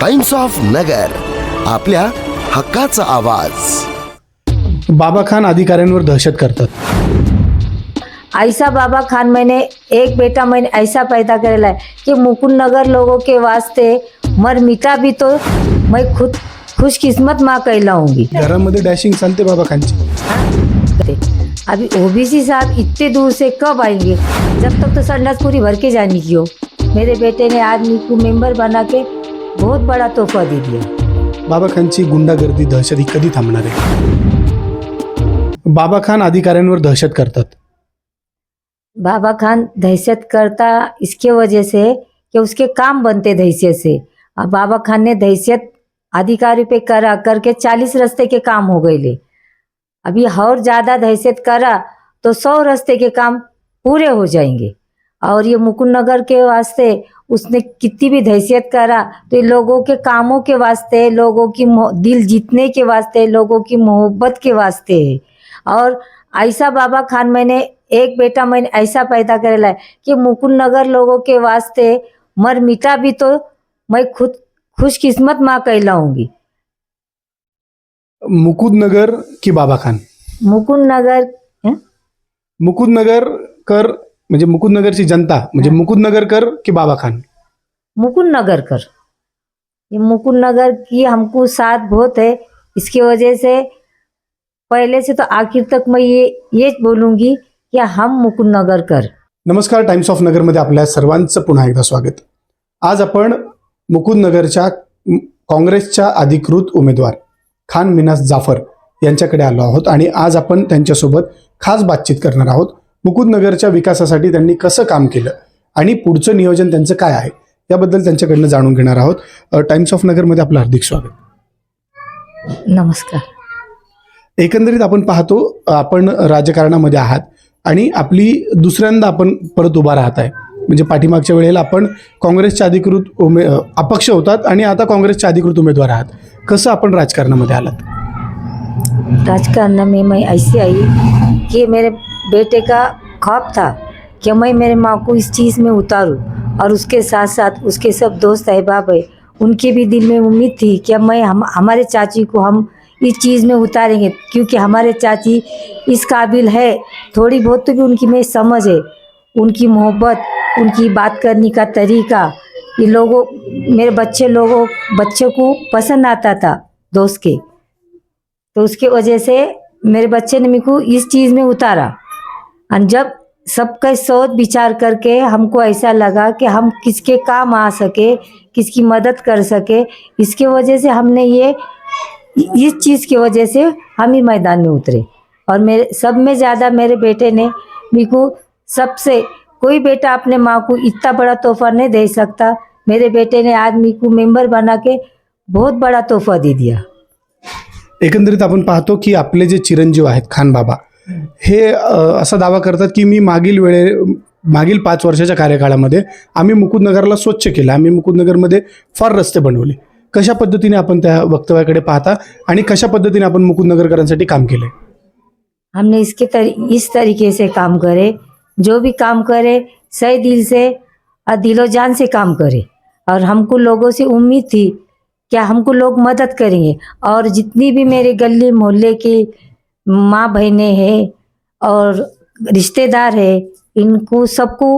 Times of Nagar आपल्या हक्काचा आवाज. बाबा खान अधिकाऱ्यांवर दहशत करतात. ऐसा बाबा खान मैंने एक बेटा मैंने ऐसा पैदा करेला है कि मुकुंद नगर लोगों के वास्ते मर मिटा भी तो मैं खुद खुशकिस्मत माँ कहलाऊंगी घरामध्ये डॅशिंग चालते बाबा खानची. अभी ओबीसी साहब इतने दूर से कब आएंगे? जब तक तो संडास पूरी भर के जाने की हो। मेरे बेटे ने आदमी को मेंबर बना के बहुत बड़ा तोहफा दे दिया। बाबा खानची गुंडागर्दी दहशत ही कधी थांबणार आहे? बाबा खान अधिकाऱ्यांवर दहशत करतात. बाबा खान दहशत करता इसके वजह से कि उसके काम बनते दहशत से। अब बाबा खान ने दहशत अधिकारी पे करा करके चालीस रास्ते के काम हो गए ले। अभी और ज़्यादा दहशत करा तो सौ रास्ते के काम पूरे हो जाएँगे। और ये मुकुंद नगर के वास्ते उसने कितनी भी दहशत करा तो ये लोगों के कामों के वास्ते लोगों की दिल जीतने के वास्ते लोगों की मोहब्बत के वास्ते। और ऐसा बाबा खान मैंने एक बेटा मैंने ऐसा पैदा करेला है कि मुकुंद नगर लोगों के वास्ते मर मिटा भी तो मैं खुद खुशकिस्मत माँ कहलाऊँगी मुकुद नगर की बाबा खान। मुकुंद नगर हैं? मुकुद नगर कर म्हणजे मुकुद नगरची जनता म्हणजे मुकुद नगर कर की बाबा खान मुकुंद नगर कर ये मुकुंद नगर की हमको साथ बहुत है इसकी वजह से पहले से तो आखिर तक मैं ये ये बोलूँगी कि हम मुकुंद नगर कर नमस्कार टाइम्स ऑफ नगरमध्ये आपल्या सर्वांचं पुन्हा एकदा स्वागत. आज आपण मुकुंद नगरच्या म, काँग्रेसच्या अधिकृत उमेदवार खान मिनास जाफर यांच्याकडे आलो आहोत आणि आज आपण त्यांच्यासोबत खास बातचीत करणार आहोत. मुकुंद नगरच्या विकासासाठी त्यांनी कसं काम केलं आणि पुढचं नियोजन त्यांचं काय आहे याबद्दल त्यांच्याकडनं जाणून घेणार आहोत. टाइम्स ऑफ नगरमध्ये आपलं हार्दिक स्वागत. नमस्कार. एकंदरीत आपण पाहतो आपण राजकारणामध्ये आहात आणि आपली दुसऱ्यांदा आपण परत उभा राहत आहे. म्हणजे पाठीमागच्या वेळेला आपण काँग्रेसच्या अधिकृत उमे अपक्ष होतात आणि आता काँग्रेसच्या अधिकृत उमेदवार आहात. कसं आपण राजकारणामध्ये आलात? राजकारण में मैं ऐसे आई कि मेरे बेटे का ख्वाब था कि मैं मेरे माँ को इस चीज़ में उतारूँ और उसके साथ साथ उसके सब दोस्त अहबाब है, उनके भी दिल में उम्मीद थी कि मैं हम, हमारे चाची को हम इस चीज़ में उतारेंगे क्योंकि हमारे चाची इस काबिल है। थोड़ी बहुत तो भी उनकी में समझ है, उनकी मोहब्बत, उनकी बात करने का तरीका, ये लोगों, मेरे बच्चे लोगों, बच्चों को पसंद आता था दोस्त के। तो उसके वजह से मेरे बच्चे ने मेरे को इस चीज़ में उतारा। और जब सबका सोच विचार करके हमको ऐसा लगा कि हम किसके काम आ सके, किसकी मदद कर सके, इसके वजह से हमने ये, इस चीज़ की वजह से हम ही मैदान में उतरे। और मेरे, सब में ज़्यादा मेरे बेटे ने मेरे सबसे, कोई बेटा अपने माँ को इतना बड़ा तोहफा नहीं दे सकता। मेरे बेटे ने आदमी को मेंबर बना के बहुत बड़ा तोहफा दे दिया। एकंदरीत आपण पाहतो की आपले जे चिरंजीव आहेत खान बाबा हे असा दावा करतात की मी मागील वेळे मागील पाच वर्षाच्या कार्यकाळामध्ये आम्ही मुकुदनगरला स्वच्छ केलं. आम्ही मुकुंदनगरमध्ये फार रस्ते बनवले. कशा पद्धतीने आपण त्या वक्तव्याकडे पाहता आणि कशा पद्धतीने आपण मुकुदनगरकरांसाठी काम केलंय? हमने इसके तरी, इस तरीके से काम करे. जो भी काम करे सही दिल से और दिलो जान से काम करे. और हमको लोगों से उम्मीद थी क्या हमको लोग मदद करेंगे. और जितनी भी मेरे गली मोहल्ले की माँ बहनें हैं और रिश्तेदार है, इनको सबको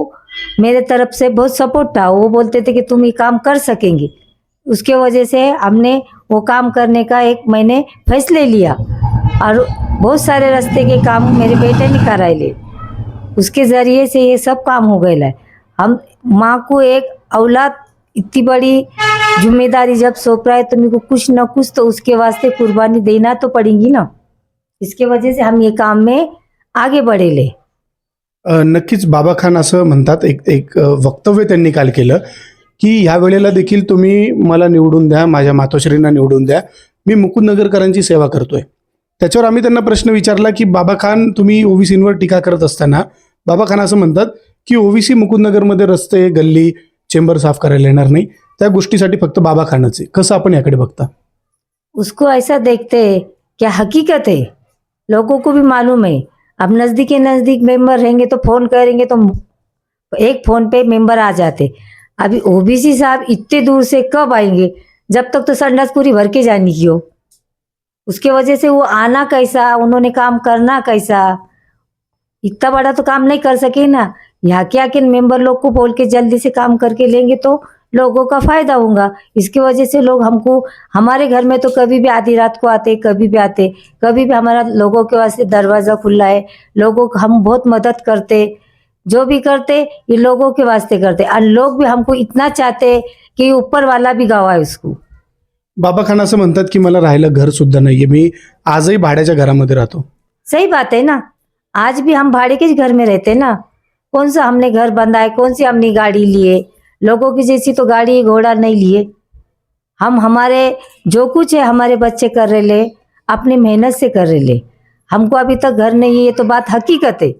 मेरे तरफ़ से बहुत सपोर्ट था। वो बोलते थे कि तुम ये काम कर सकेंगे। उसके वजह से हमने वो काम करने का एक मैंने फैसले लिया और बहुत सारे रास्ते के काम मेरे बेटे ने कराए ले उसके ज़रिए से ये सब काम हो गया है। हम माँ को एक औलाद इतनी बड़ी ज़िम्मेदारी जब सौंप रहा है तो मेरे को कुछ ना कुछ तो उसके वास्ते कुर्बानी देना तो पड़ेगी ना। इसके वजह से हम ये काम में आगे बढ़े ले अ, नक्कीच बाबा खान असं म्हणतात एक एक वक्तव्य त्यांनी काल केलं की ह्या वेळेला देखील तुम्ही मला निवडून द्या माझ्या मातोश्रींना निवडून द्या. मी मुकुंदनगरकरांची सेवा करतोय. त्याच्यावर आम्ही त्यांना प्रश्न विचारला की बाबा खान तुम्ही ओबीसींवर टीका करत असताना बाबा खान असं म्हणतात की ओबीसी मुकुंदनगरमध्ये रस्ते गल्ली चेंबर साफ करायला येणार नाही. त्या गोष्टीसाठी फक्त बाबा खानच आहे. कसं आपण याकडे बघता? उसको ऐसा देखते क्या हकीकत है? लोगों को भी मालूम है। अब नज़दीक नज़दीक मेंबर रहेंगे तो फ़ोन करेंगे तो एक फ़ोन पे मेंबर आ जाते। अभी ओबीसी साहब इतने दूर से कब आएँगे? जब तक तो संडास पूरी भर के जानी की हो। उसके वजह से वो आना कैसा? उन्होंने काम करना कैसा? इतना बड़ा तो काम नहीं कर सके ना। यहाँ के आके मेंबर लोग को बोल के जल्दी से काम करके लेंगे तो लोगों का फ़ायदा होगा। इसकी वजह से लोग हमको हमारे घर में तो कभी भी आधी रात को आते कभी भी आते कभी भी हमारा लोगों के वास्ते दरवाज़ा खुला है लोगों को हम बहुत मदद करते जो भी करते ये लोगों के वास्ते करते। और लोग भी हमको इतना चाहते कि ऊपर वाला भी गवाए उसको बाबा खान असं म्हणतात की मला राहायला घर सुद्धा नाहीये मी आजही भाड्याच्या घरामध्ये राहतो. सही बात है ना? आज भी हम भाड़े के घर में रहते ना? कौन सा हमने घर बंधा है कौन सी हमने गाड़ी लिए लोगों की जैसी तो गाड़ी घोड़ा नहीं लिए। हम हमारे, जो कुछ है हमारे बच्चे कर रहे ले, अपनी मेहनत से कर रहे ले। हमको अभी तक घर नहीं है तो बात हकीकत है।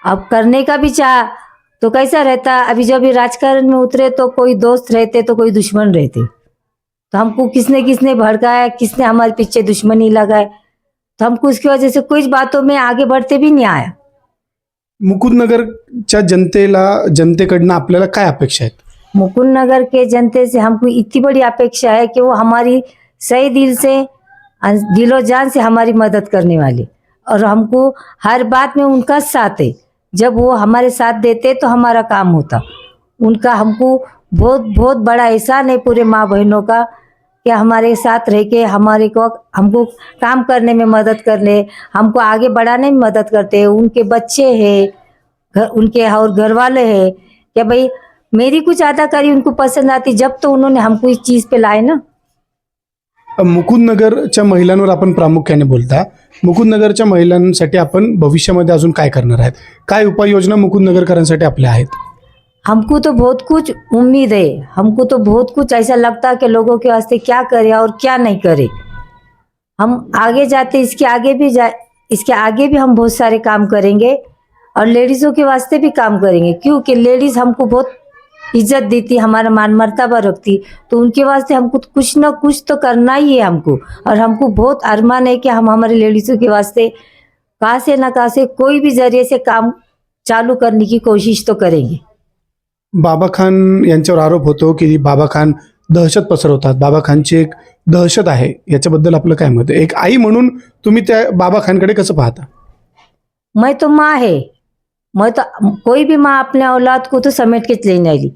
अब करने का भी चाह तो कैसा रहता? अभी जब ये राजकारण में उतरे तो कोई दोस्त रहते तो कोई दुश्मन रहते। तो हमको किसने किसने भड़काया, किसने हमारे पीछे दुश्मनी लगाए तो हमको उसकी वजह से कुछ बातों में आगे बढ़ते भी नहीं आया। मुकुंदनगरच्या जनतेला, जनतेकडनं आपल्याला काय अपेक्षा आहेत? मुकुंद नगर के जनते से हमको इतनी बड़ी अपेक्षा है कि वो हमारी सही दिल से दिलो जान से हमारी मदद करने वाले और हमको हर बात में उनका साथ है। जब वो हमारे साथ देते तो हमारा काम होता। उनका हमको बहुत बहुत बड़ा एहसान है पूरे माँ बहनों का कि हमारे साथ रह के हमारे को हमको काम करने में मदद करने हमको आगे बढ़ाने में मदद करते हैं उनके बच्चे हैं उनके और घर वाले हैं। क्या भाई मेरी कुछ अदाकारी उनको पसंद आती जब तो उन्होंने हमको इस चीज़ पे लाए ना? मुकुंदनगरच्या महिलांवर आपण प्रामुख्याने बोलता मुकुंदनगरच्या महिलांसाठी आपण भविष्यामध्ये अजून काय करणार आहेत? काय उपाययोजना मुकुंदनगरकरांसाठी आपल्या आहेत? हमको तो बहुत कुछ उम्मीद है। हमको तो बहुत कुछ ऐसा लगता है कि लोगों के वास्ते क्या करे और क्या नहीं करे। हम आगे जाते, इसके आगे भी जा, इसके आगे भी हम बहुत सारे काम करेंगे और लेडीज़ों के वास्ते भी काम करेंगे। क्योंकि लेडीज़ हमको बहुत इज़्ज़त देती, हमारा मान मर्तबा रखती तो उनके वास्ते हमको कुछ ना कुछ तो करना ही है हमको। और हमको बहुत अरमान है कि हम हमारे लेडीज़ों के वास्ते कहाँ से ना कहाँ से कोई भी ज़रिए से काम चालू करने की कोशिश तो करेंगे। बाबा खान यांच्यावर आरोप होतो की बाबा खान दहशत पसरवतात. बाबा खानची एक दहशत आहे. याच्याबद्दल आपलं काय मत आहे? एक आई म्हणून तुम्ही त्या बाबा खानकडे कसं पाहता? मैं तो माँ है. मैं तो कोई भी माँ अपने औलाद को तो समेट के लेने वाली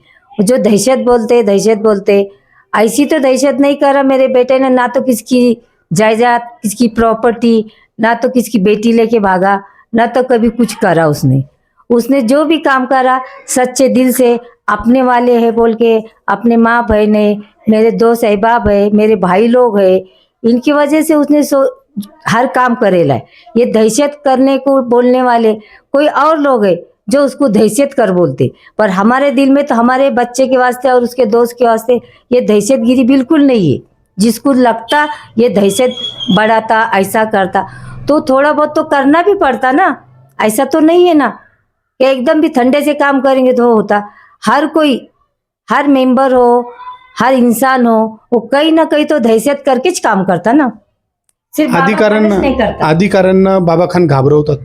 जो दहशत बोलते दहशत बोलते ऐसी तो दहशत नहीं करा मेरे बेटे ने ना तो किसकी जायदाद किसकी प्रॉपर्टी ना तो किसकी बेटी लेके भागा ना तो कभी कुछ करा उसने. उसने जो भी काम करा, सच्चे दिल से अपने वाले है बोल के, अपने माँ बहन है मेरे दो सहबाब है, मेरे भाई लोग है, इनकी वजह से उसने सो, हर काम करेला है। ये दहशत करने को बोलने वाले कोई और लोग है जो उसको दहशत कर बोलते। पर हमारे दिल में तो हमारे बच्चे के वास्ते और उसके दोस्त के वास्ते ये दहशतगिरी बिल्कुल नहीं है। जिसको लगता ये दहशत बढ़ाता, ऐसा करता तो थोड़ा बहुत तो करना भी पड़ता ना। ऐसा तो नहीं है ना। कि एकदम भी ठंडे से काम करेंगे तो होता। हर कोई हर मेंबर हो हर इंसान हो वो कहीं ना कहीं तो दहशत करके काम करता ना। सिर्फ़ बाबा अधिकाऱ्यांना बाबा खान घाबरवतात।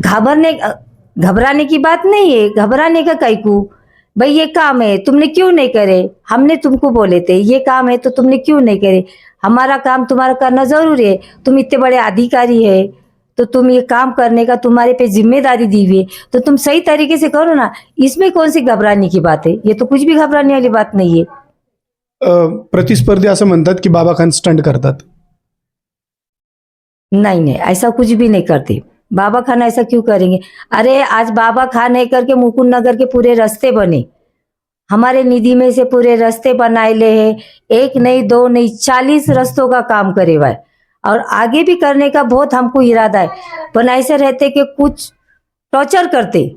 घबरने घबराने की बात नहीं है घबराने का कई को। भाई ये काम है तुमने क्यों नहीं करे? हमने तुमको बोले थे ये काम है तो तुमने क्यों नहीं करे? हमारा काम तुम्हारा करना ज़रूरी है। तुम इतने बड़े अधिकारी है तो तुम ये काम करने का तुम्हारे पे ज़िम्मेदारी दी हुई है। तो तुम सही तरीके से करो ना इसमें कौन सी घबराने की बात है? ये तो कुछ भी घबराने वाली बात नहीं है। प्रतिस्पर्धी असं म्हणतात की बाबा खान स्टंट करतात. नहीं नहीं ऐसा कुछ भी नहीं करते। बाबा खान ऐसा क्यों करेंगे? अरे आज बाबा खान है करके मुकुंद नगर के पूरे रास्ते बने। हमारे निधि में से पूरे रास्ते बनाए ले हैं। एक नहीं दो नहीं चालीस रस्तों का काम करे हुआ है। और आगे भी करने का बहुत हमको इरादा है। पर ऐसे रहते कि कुछ टॉर्चर करते।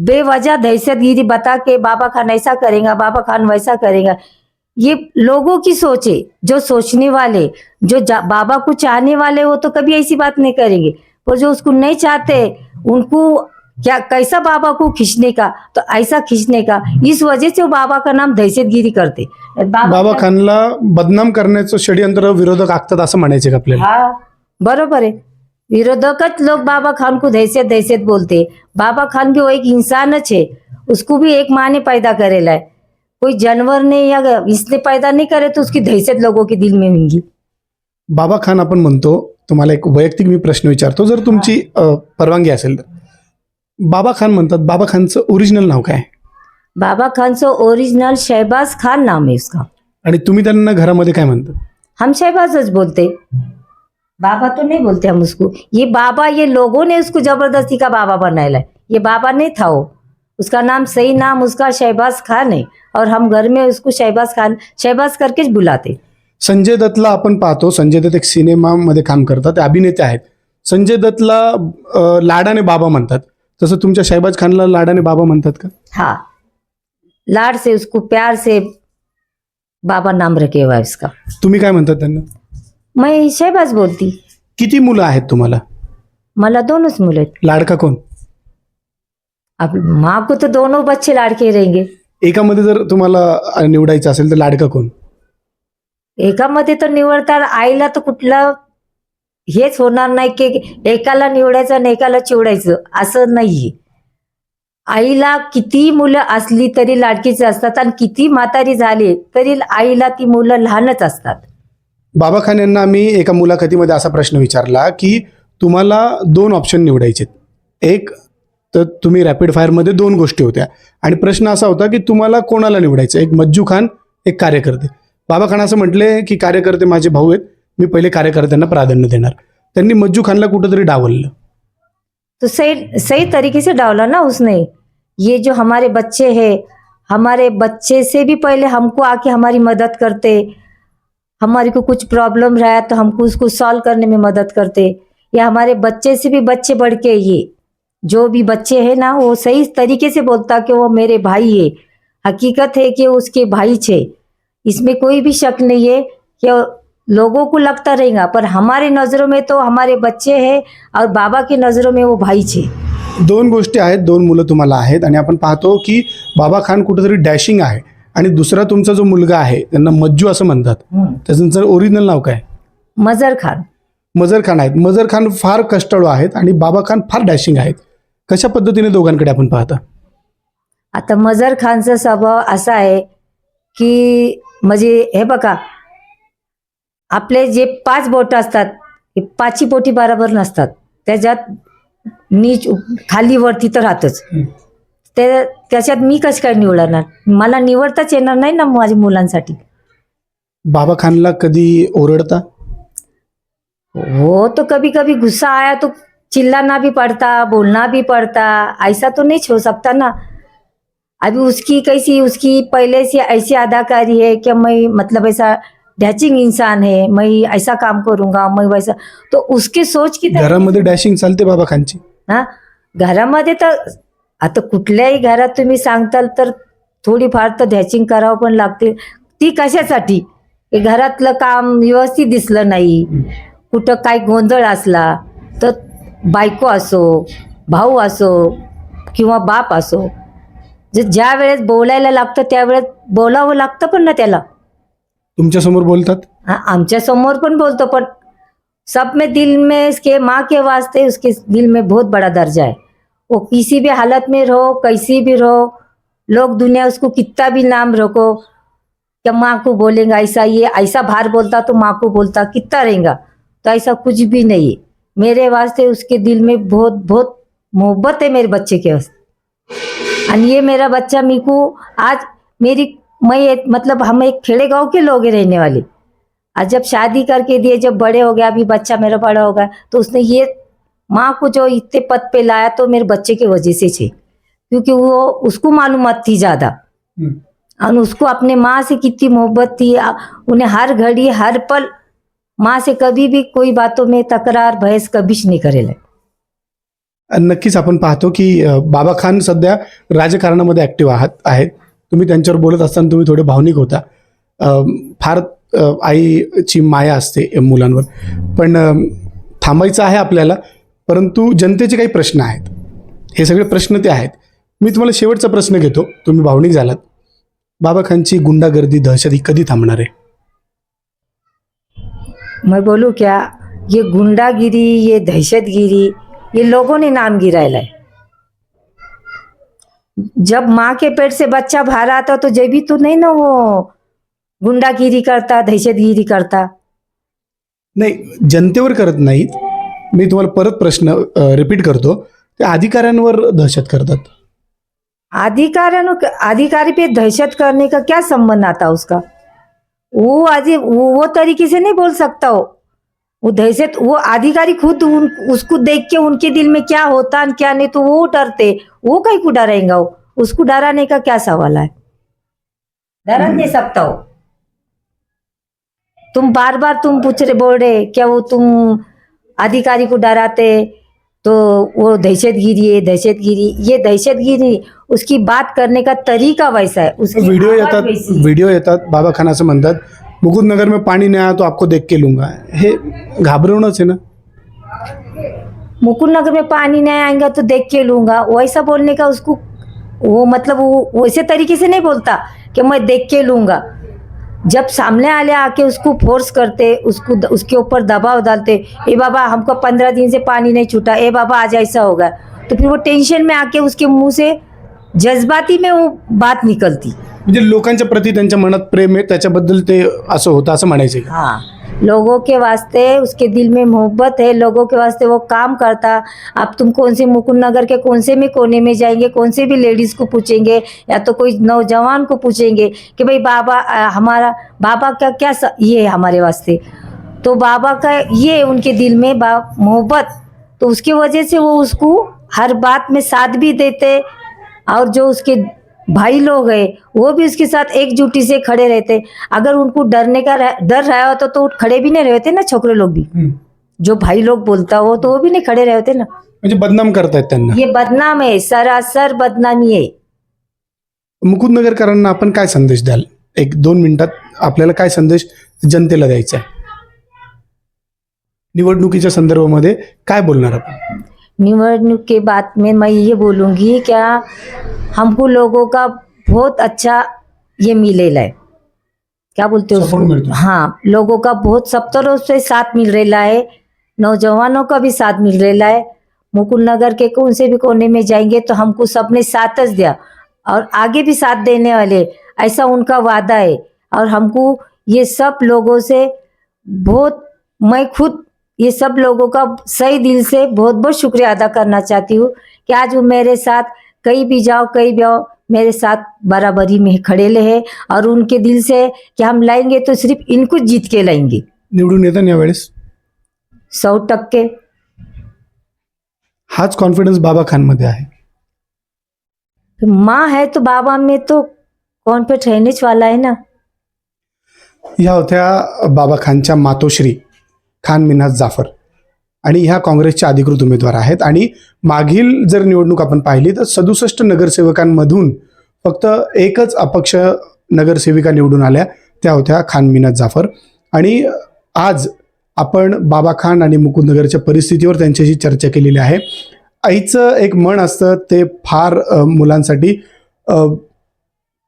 बेवजह दहशतगिरी बता के बाबा खान ऐसा करेगा, बाबा खान वैसा करेगा। ये लोगों की सोचे, जो सोचने वाले, जो बाबा को चाहने वाले वो तो कभी ऐसी बात नहीं करेंगे। पर जो उसको नहीं चाहते, उनको क्या कैसा बाबा को खींचने का? तो ऐसा खींचने का। इस वजह से वो बाबा का नाम दहशतगिरी करते। बाबा खानला बदनाम करण्याचं षडयंत्र विरोधक आखतात असं म्हणायचे का आपल्याला? हाँ बरोबर है विरोधकच लोग बाबा खान को दहशत दहशत बोलते. बाबा खान भी वो एक इंसानच है उसको भी एक माँ ने पैदा करेला है. कोई जानवर ने या इसने पैदा नहीं करे तो उसकी दहशत लोगों के दिल में होंगी। बाबा खान आपण म्हणतो तुम्हाला एक वैयक्तिक मी प्रश्न विचारतो. जर तुमची अ, परवानगी असेल तर. बाबा खान म्हणतात बाबा खानचं ओरिजिनल नाव काय? बाबा खान से ओरिजिनल शहबाज खान नाम है उसका. आणि तुम्ही त्यांना घरामध्ये काय म्हणतात हम शहबाज बोलते. बाबा तो नहीं बोलते हम उसको. ये बाबा ये लोगों ने उसको जबरदस्ती का बाबा बनाया है। ये बाबा नहीं था वो। उसका नाम सही नाम उसका शहबाज खान है। और हम घर में उसको शहबाज खान शहबाज करके बुलाते। संजय दत्तला आपण पाहतो संजय दत्त एक सिनेमामध्ये काम करतात ते अभिनेते आहेत. संजय दत्तला अ, लाडाने बाबा म्हणतात. तसं तुमच्या शहबाज खानला लाडाने बाबा म्हणतात का? हाँ. लाड से उसको प्यार से बाबा नाम रखे हुआ है उसका. तुम्ही काय म्हणतात त्यांना? मैं शहबाज बोलती. किती मुलं आहेत तुम्हाला? मला दोनोंच मुलं आहेत. लाडका कोण? अब माँ को तो दोनों बच्चे लाड़के रहेंगे. एकामध्ये जर तुम्हाला अ, निवडायचं असेल तर लाडका कोण? एकामध्ये तर निवडता आईला तर कुठलं हेच होणार नाही की एकाला निवडायचं आणि एकाला चिवडायचं असं नाहीये. आईला किती मुलं असली तरी लाडकीचे असतात आणि किती म्हातारी झाली तरी आईला ती मुलं लहानच असतात. बाबा खान यांना मी एका मुलाखतीमध्ये असा प्रश्न विचारला की तुम्हाला दोन ऑप्शन निवडायचे एक तर तुम्ही रॅपिड फायरमध्ये दोन गोष्टी होत्या. आणि प्रश्न असा होता की तुम्हाला कोणाला निवडायचं? एक मज्जू खान एक कार्यकर्ते. बाबा खान असं म्हटले की कार्यकर्ते माझे भाऊ आहेत. मी पहिले कार्यकर्त्यांना प्राधान्य देणार. त्यांनी मज्जू खानला कुठंतरी डावललं. तो सही सही तरीके से डाला ना उसने. ये जो हमारे बच्चे हैं, हमारे बच्चे से भी पहले हमको आके हमारी मदद करते. हमारे को कुछ प्रॉब्लम रहा तो हमको उसको सॉल्व करने में मदद करते. या हमारे बच्चे से भी बच्चे बढ़ के ये, जो भी बच्चे हैं ना, वो सही तरीके से बोलता कि वो मेरे भाई है. हकीकत है कि उसके भाई छे. इसमें कोई भी शक नहीं है कि लोगों को लगता रहेगा पर हमारे नज़रों में तो हमारे बच्चे हैं और बाबा की नज़रों में वो भाई छे दोन गोष्टी आहेत दोन मुलं तुम्हाला आहेत आणि आपण पाहतो की बाबा खान कुठेतरी डॅशिंग आहे आणि दुसरा तुमचा जो मुलगा आहे त्यांना मज्जू असं म्हणतात. त्याचं ओरिजिनल नाव काय? मजर खान. मजर खान आहेत. मजर खान फार कष्टाळू आहेत आणि बाबा खान फार डॅशिंग आहेत. कशा पद्धतीने दोघांकडे आपण पाहता? आता मजर खानचा स्वभाव असा आहे की म्हणजे हे बघा आपले जे पाच बोट असतात हे पाचही बोटी बरोबर नसतात. त्याच्यात नीच खाली वरती तर राहतच. ते त्याच्यात मी कसं काय निवडणार? मला निवडताच येणार नाही ना माझ्या मुलांसाठी. बाबा खानला कधी ओरडता? वो तो कभी कभी गुस्सा आया तो चिल्लाना भी पड़ता बोलना भी पड़ता. ऐसा तो नहीं हो सकता ना. अभी उसकी कैसी उसकी पहले से ऐसी अदाकारी है कि मैं मतलब ऐसा डैचिंग इंसान है मैं ऐसा काम करूंगा मैं वैसा। तो उसकी सोच की घरामध्ये डॅशिंग चालते बाबा खानची हा? घरामध्ये तर आता कुठल्याही घरात तुम्ही सांगताल तर थोडीफार तर धॅचिंग करावं पण लागते. ती कशासाठी? की घरातलं काम व्यवस्थित दिसलं नाही. कुठं काय गोंधळ असला तर बायको असो भाऊ असो किंवा बाप असो. जे ज्या वेळेस बोलायला लागतं त्यावेळेस बोलावं लागतं पण ना त्याला. तुमच्यासमोर बोलतात? हाँ आमच्या समोर पण बोलतो, पण सब में दिल में इसके माँ के वास्ते उसके दिल में बहुत बड़ा दर्जा है। वो किसी भी हालत में रहो, कैसी भी रहो, लोग दुनिया उसको कितना भी नाम रखो, क्या माँ को बोलेगा, ऐसा ये, ऐसा बाहर बोलता तो माँ को बोलता, कितना रहेगा? तो ऐसा कुछ भी नहीं मेरे वास्ते उसके दिल में बहुत बहुत मोहब्बत है मेरे बच्चे के वास्ते। ये मेरा बच्चा मेरे को आज मेरी मैं एक मतलब हम एक खेड़े गाँव के लोग हैं रहने वाले। आज जब शादी करके दिए जब बड़े हो गया अभी बच्चा मेरा बड़ा हो गया तो उसने ये माँ को जो इतने पद पे लाया तो मेरे बच्चे की वजह से छे। क्योंकि वो उसको मालूमात थी ज़्यादा। और उसको अपने माँ से कितनी मोहब्बत थी उन्हें हर घड़ी हर पल माँ से कभी भी कोई बातों में तकरार बहस कभी नहीं करेला नक्कीच आपण पाहतो की अ, बाबा खान सध्या राजकारणामध्ये ऍक्टिव्ह आहात आहेत. तुम्ही त्यांच्यावर बोलत असताना तुम्ही थोडे भावनिक होता. फार आईची माया असते या मुलांवर. पण थांबायचं आहे आपल्याला परंतु जनतेचे काही प्रश्न आहेत. हे सगळे प्रश्न ते आहेत. मी तुम्हाला शेवटचा प्रश्न घेतो. तुम्ही भावनिक झालात. बाबा खानची गुंडागर्दी दहशत ही कधी थांबणार आहे? मैं बोलूँ क्या? ये गुंडागिरी ये दहशतगिरी ये लोगों ने नाम गिरायला है जब माँ के पेट से बच्चा बाहर आता तो जब भी तो नहीं ना वो गुंडागिरी करता दहशतगिरी करता। नाही जनतेवर करत नाहीत. मी तुम्हाला परत प्रश्न रिपीट करतो. ते अधिकाऱ्यांवर दहशत करतात. अधिकारियों अधिकारी पे दहशत करने का क्या संबंध आता उसका? वो आज वो, वो तरीके से नहीं बोल सकता हो. वो दहशत वो अधिकारी खुद उन, उसको देख के उनके दिल में क्या होता है क्या नहीं तो वो डरते। वो कहीं को डरेगा वो? उसको डराने का क्या सवाल है? डरा नहीं सकता हो तुम बार बार तुम पूछ रहे बोल रहे क्या वो तुम अधिकारी को डराते तो वो दहशतगिरी है दहशत गिरी ये दहशत गिरी उसकी बात करने का तरीका वैसा है उसकी व्हिडिओ आवाज़ येतात वैसी। व्हिडिओ येतात बाबा खान असं म्हणतात मुकुंदनगर में पानी नहीं आया तो आपको देख के लूँगा। हे घाबरवणंच आहे ना। मुकुंद नगर में पानी नहीं आएगा तो देख के लूँगा। वैसा बोलने का उसको वो मतलब वो वैसे तरीके से नहीं बोलता कि मैं देख के लूँगा। जब सामने वाले आके उसको फोर्स करते, उसको उसके ऊपर दबाव डालते, ए बाबा, हमको पंद्रह दिन से पानी नहीं छूटा। ए बाबा, आज ऐसा होगा। तो फिर वो टेंशन में आके उसके मुँह से जज्बाती में वो बात निकलती। म्हणजे लोकांच्या प्रती त्यांच्या मनात प्रेम आहे त्याच्याबद्दल ते असं होतं असं म्हणायचं का? हाँ लोगों के वास्ते उसके दिल में मोहब्बत है लोगों के वास्ते वो काम करता। अब तुम कौन से मुकुंद नगर के कौन से भी कोने में जाएँगे कौन से भी लेडीज़ को पूछेंगे या तो कोई नौजवान को पूछेंगे कि भाई बाबा हमारा बाबा का क्या स, ये है हमारे वास्ते। तो बाबा का ये उनके दिल में मोहब्बत। तो उसकी वजह से वो उसको हर बात में साथ भी देते और जो उसके भाई लोग हैं। वो भी उसके साथ एकजुटी से खड़े रहते अगर उनको डरने का डर रहा होता तो खड़े भी नहीं रहते ना छोकरे लोग भी. जो भाई लोग बोलता हो तो वो भी नहीं खड़े रहते ना। म्हणजे बदनाम करतायत त्यांना। ये बदनाम है सरासर बदनामी है। मुकुंदनगरकरांना आपण काय संदेश द्याल? एक दोन मिनिटात आपल्याला काय संदेश जनतेला द्यायचा आहे? निवडणुकीच्या संदर्भामध्ये काय बोलणार आपण? निवडणूक के बाद में मैं ये बोलूँगी क्या हमको लोगों का बहुत अच्छा ये मिलेला है। क्या बोलते हो है। लोगों का बहुत सब तरह से साथ मिल रहा है नौजवानों का भी साथ मिल रहा है। मुकुंद नगर के कौन से भी कोने में जाएँगे तो हमको सबने साथ दिया और आगे भी साथ देने वाले ऐसा उनका वादा है। और हमको ये सब लोगों से बहुत मैं खुद ये सब लोगों का सही दिल से बहुत बहुत शुक्रिया अदा करना चाहती हूँ कि आज वो मेरे साथ कहीं भी जाओ कहीं भी आओ मेरे साथ बराबरी में खड़े रहे और उनके दिल से कि हम लाएँगे तो सिर्फ़ इनको जीत के लाएँगे। निवडून येतात यावेळेस सौ टक्के। हाच कॉन्फिडन्स बाबा खानमध्ये आहे. माँ है तो बाबा में तो कौन पे ठहरनेच वाला है ना। ह्या होत्या बाबा खानच्या मातोश्री. खान मिन्हाज जाफर. आणि ह्या काँग्रेसच्या अधिकृत उमेदवार आहेत. आणि मागील जर निवडणूक आपण पाहिली तर सदुसष्ट नगरसेवकांमधून फक्त एकच अपक्ष नगरसेविका निवडून आल्या. त्या होत्या खान मिनाज जाफर. आणि आज आपण बाबा खान आणि मुकुंदनगरच्या परिस्थितीवर त्यांच्याशी चर्चा केलेली आहे. आईचं एक मन असतं ते फार मुलांसाठी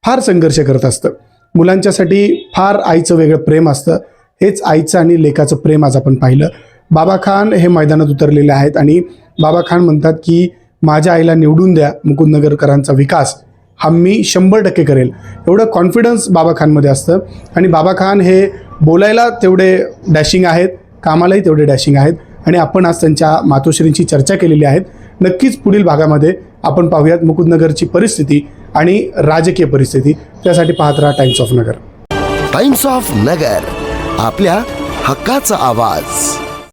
फार संघर्ष करत असतं. मुलांच्यासाठी फार आईचं वेगळं प्रेम असतं. हेच आईचं आणि लेखाचं प्रेम आज आपण पाहिलं. बाबा खान हे मैदानात उतरलेले आहेत आणि बाबा खान म्हणतात की माझ्या आईला निवडून द्या मुकुंदनगरकरांचा विकास. हा मी शंभर टक्के करेल. एवढं कॉन्फिडन्स बाबा खानमध्ये असतं. आणि बाबा खान हे बोलायला तेवढे डॅशिंग आहेत कामालाही तेवढे डॅशिंग आहेत. आणि आपण आज त्यांच्या मातोश्रींची चर्चा केलेली आहेत नक्कीच पुढील भागामध्ये आपण पाहूयात मुकुंदनगरची परिस्थिती आणि राजकीय परिस्थिती. त्यासाठी पाहत राहा Times of Nagar Times of Nagar आपल्या हक्काचा आवाज.